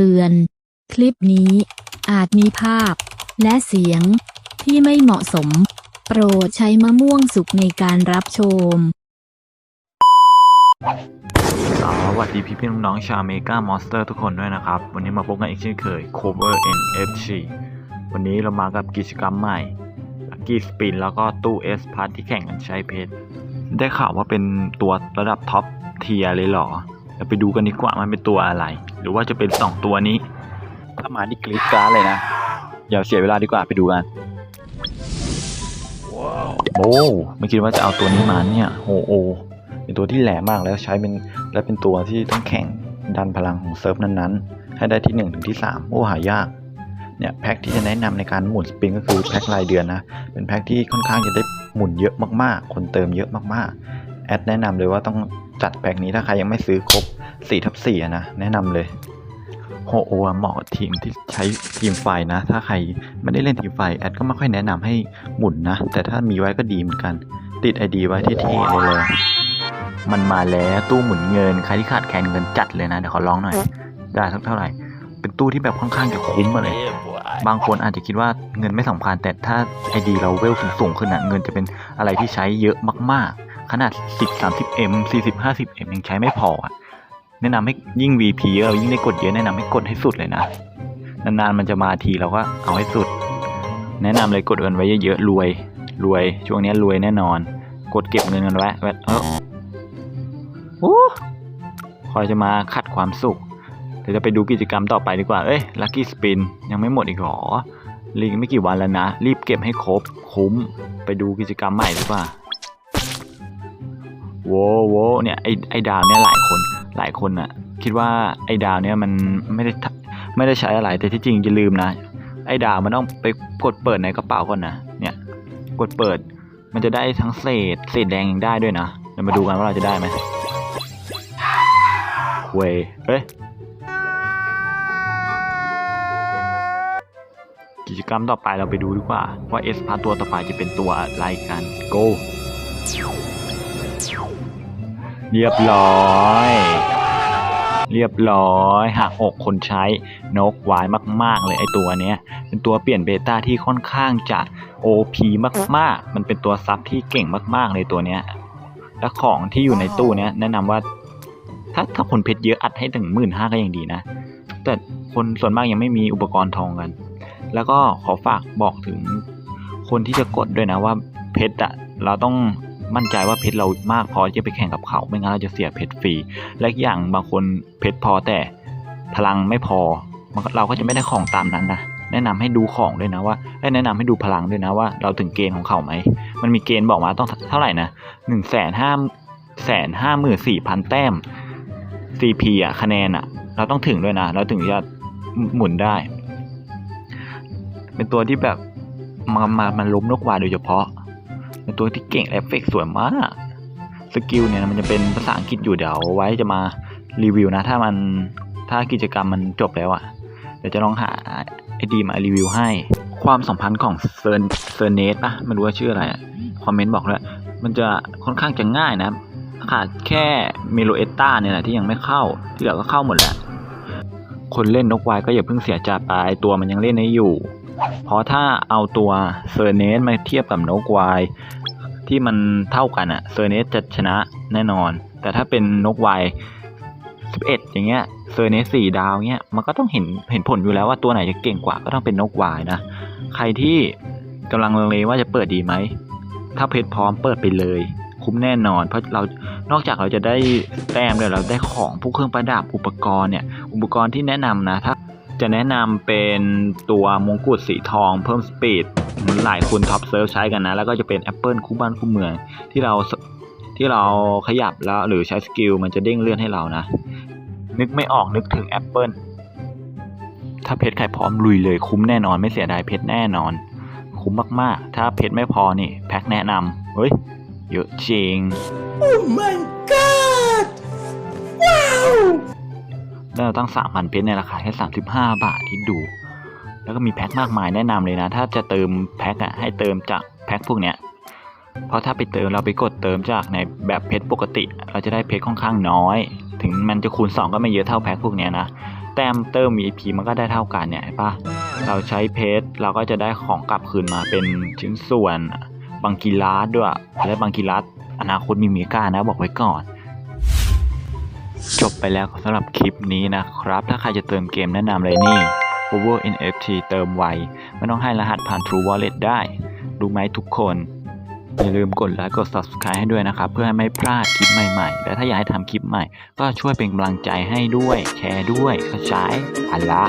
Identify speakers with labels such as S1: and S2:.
S1: เตือน คลิปนี้อาจมีภาพและเสียงที่ไม่เหมาะสม โปรดใช้มะม่วงสุกในการรับชม
S2: สวัสดีพี่พี่น้องๆชาวเมกามอนสเตอร์ทุกคนด้วยนะครับ วันนี้มาพบกันอีกเช่นเคย Cover NFC วันนี้เรามากับกิจกรรมใหม่ Lucky Spin แล้วก็ตู้ S p a r t ที่แข่งกันใช้เพชรได้ข่าวว่าเป็นตัวระดับท็อปเทียเลยเหรอเราไปดูกันดีกว่ามันเป็นตัวอะไร หรือว่าจะเป็น2ตัวนี้ ถ้ามานี่กรีดกราร์ดเลยนะ อย่าเสียเวลาดีกว่าไปดูกันโอ้ไม่คิดว่าจะเอาตัวนี้มาเนี่ยโอโอเป็นตัวที่แหลมมากแล้วใช้เป็นและเป็นตัวที่ต้องแข่งดันพลังของเซิร์ฟนั้นๆ ให้ได้ที่1ถึงที่3โอ้หายากเนี่ยแพ็คที่จะแนะนำในการหมุนสปริงก็คือแพ็ครายเดือนนะเป็นแพ็คที่ค่อนข้างจะได้หมุนเยอะมากๆ คนเติมเยอะมากๆ แอดแนะนำเลยว่าต้อง จัดแพ็คนี้ถ้าใครยังไม่ซื้อครบ4ทับ4นะ แนะนำเลยโฮโออเหมาะทีมที่ใช้ทีมไฟนะ ถ้าใครไม่ได้เล่นทีมไฟแอดก็ไม่ค่อยแนะนำให้หมุนนะ แต่ถ้ามีไว้ก็ดีเหมือนกัน ติดไอดีไว้ที่เท่ๆเลยมันมาแล้วตู้หมุนเงิน ใครที่ขาดแคลนเงินจัดเลยนะ เดี๋ยวขอลองหน่อย ได้สักเท่าไหร่ เป็นตู้ที่แบบค่อนข้างจะคุ้มมาเลย บางคนอาจจะคิดว่าเงินไม่สำคัญแต่ถ้าไอดีเราเวลสูงๆขึ้นอะเงินจะเป็นอะไรที่ใช้เยอะมากๆ ขนาด 10 30 m 40 50 m ยังใช้ไม่พออะแนะนำให้ยิ่ง VP เยอะยิ่งได้กดเยอะแนะนำให้กดให้สุดเลยนะ นานๆมันจะมาทีเราก็เอาให้สุด แนะนำเลยกดเงินไว้เยอะๆรวย รวย ช่วงนี้รวยแน่นอน กดเก็บเงินกันไว้ไว้เออโอ้คอยจะมาขัดความสุขเดี๋ยวจะไปดูกิจกรรมต่อไปดีกว่า เอ้ยลัคกี้สปินยังไม่หมดอีกหรอลีกไม่กี่วันแล้วนะ รีบเก็บให้ครบคุ้ม ไปดูกิจกรรมใหม่ดีกว่า โว้โวเนี่ยไอไอดาวเนี่ยหลายคนหลายคนอะคิดว่าไอดาวเนี่ยมันไม่ได้ไม่ได้ใช้อะไรแต่ที่จริงอย่าลืมนะ ไอดาวมันต้องไปกดเปิดในกระเป๋าก่อนนะเนี่ยกดเปิดมันจะได้ทั้งเศษเศษแดงยังได้ด้วยนะเดี๋ยวมาดูกันว่าเราจะได้ไหมเว้ยเอ้ยกิจกรรมต่อไปเราไปดูดีกว่าว่าเอสพาตัวต่อไปจะเป็นตัวอะไรกัน go เรียบร้อย เรียบร้อยหักอกคนใช้นกวายมาก ๆ เลยไอตัวเนี้ย เป็นตัวเปลี่ยนเบต้าที่ค่อนข้างจะ OP มาก ๆ มันเป็นตัวซับที่เก่งมาก ๆ เลยตัวเนี้ย และของที่อยู่ในตู้เนี้ยแนะนำว่าถ้าถ้าคนเพชรเยอะอัดให้ถึงหมื่นห้าก็ยังดีนะ แต่คนส่วนมากยังไม่มีอุปกรณ์ทองกัน แล้วก็ขอฝากบอกถึงคนที่จะกดด้วยนะว่าเพชรอะเราต้อง มั่นใจว่าเพชรเรามากพอที่จะไปแข่งกับเขา ไม่งั้นเราจะเสียเพชรฟรี และอีกอย่างบางคนเพชรพอแต่พลังไม่พอเราก็จะไม่ได้ของตามนั้นนะแนะนำให้ดูของด้วยนะว่าแนะนำให้ดูพลังด้วยนะว่า เราถึงเกณฑ์ของเขาไหม มันมีเกณฑ์บอกมาต้องเท่าไหร่นะหนึ่งแสนห้าแสนห้าหมื่นสี่พันแต้ม CP อะคะแนนอะ เราต้องถึงด้วยนะ เราถึงจะหมุนได้ เป็นตัวที่แบบมามามันล้มนกวาโดยเฉพาะ เป็นตัวที่เก่งเอฟเฟกต์สวยมากสกิลเนี่ยมันจะเป็นภาษาอังกฤษอยู่เดี๋ยวไว้จะมารีวิวนะ ถ้ามันถ้ากิจกรรมมันจบแล้วอะ่ะ เดี๋ยวจะลองหาไอดีมารีวิวให้ ความสัมพันธ์ของเซอร์เซอร์เนสปะไม่รู้ว่าชื่ออะไรคอมเมนต์บอกเลยมันจะค่อนข้างจะง่ายนะขาดแค่เมโลเอตตาเนี่ยแหละที่ยังไม่เข้าที่เหลือก็เข้าหมดแหละคนเล่นนกวายก็อย่าเพิ่งเสียใจไปตัวมันยังเล่นได้อยู่ เพราะถ้าเอาตัวเซอร์เนสมาเทียบกับนกวายที่มันเท่ากันอะเซอร์เนสจะชนะแน่นอน แต่ถ้าเป็นนกวาย11 อย่างเงี้ยเซอร์เนสสี่ดาวเงี้ยมันก็ต้องเห็นเห็นผลอยู่แล้วว่าตัวไหนจะเก่งกว่าก็ต้องเป็นนกวายนะ ใครที่กำลังลังเลว่าจะเปิดดีไหม ถ้าเพจพร้อมเปิดไปเลย คุ้มแน่นอน เพราะเรานอกจากเราจะได้แต้มแล้วเราได้ของพวกเครื่องประดับอุปกรณ์เนี่ยอุปกรณ์ที่แนะนำนะถ้า จะแนะนำเป็นตัวมงกุฎสีทองเพิ่มสปีดหลายคนท็อปเซิร์ฟใช้กันนะ แล้วก็จะเป็นแอปเปิลคู่บ้านคู่เมือง ที่เราที่เราขยับแล้วหรือใช้สกิลมันจะเด้งเลื่อนให้เรานะ นึกไม่ออกนึกถึงแอปเปิลถ้าเพชรใครพร้อมลุยเลยคุ้มแน่นอนไม่เสียดายเพชรแน่นอน คุ้มมากๆ ถ้าเพชรไม่พอนี่แพ็คแนะนำเฮ้ยเยอะจริง
S3: Oh my god! Wow!
S2: ได้เราตั้งสามพันเพชรในราคาแค่สามสิบาทที่ดู แล้วก็มีแพ็คมากมายแนะนำเลยนะ ถ้าจะเติมแพ็คอะให้เติมจากแพ็คพวกเนี้ย เพราะถ้าไปเติมเราไปกดเติมจากในแบบเพชรปกติ เราจะได้เพชรค่อนข้างน้อย ถึงมันจะคูณ 2 ก็ไม่เยอะเท่าแพ็คพวกเนี้ยนะ แต้มเติม VIP มันก็ได้เท่ากันเนี่ยเห็นปะเราใช้เพชรเราก็จะได้ของกลับคืนมาเป็นชิ้นส่วนบางกีรัสด้วยและบางกีรัสอนาคตมีเมกานะบอกไว้ก่อน จบไปแล้วสำหรับคลิปนี้นะครับ ถ้าใครจะเติมเกมแนะนำเลยนี่ Over NFT เติมไวไม่ต้องให้รหัสผ่าน True Wallet ได้ รู้ไหมทุกคน อย่าลืมกดไลค์กด Subscribe ให้ด้วยนะครับ เพื่อให้ไม่พลาดคลิปใหม่ๆ และถ้าอยากให้ทำคลิปใหม่ ก็ช่วยเป็นกำลังใจให้ด้วย แชร์ด้วยกระจายอันละ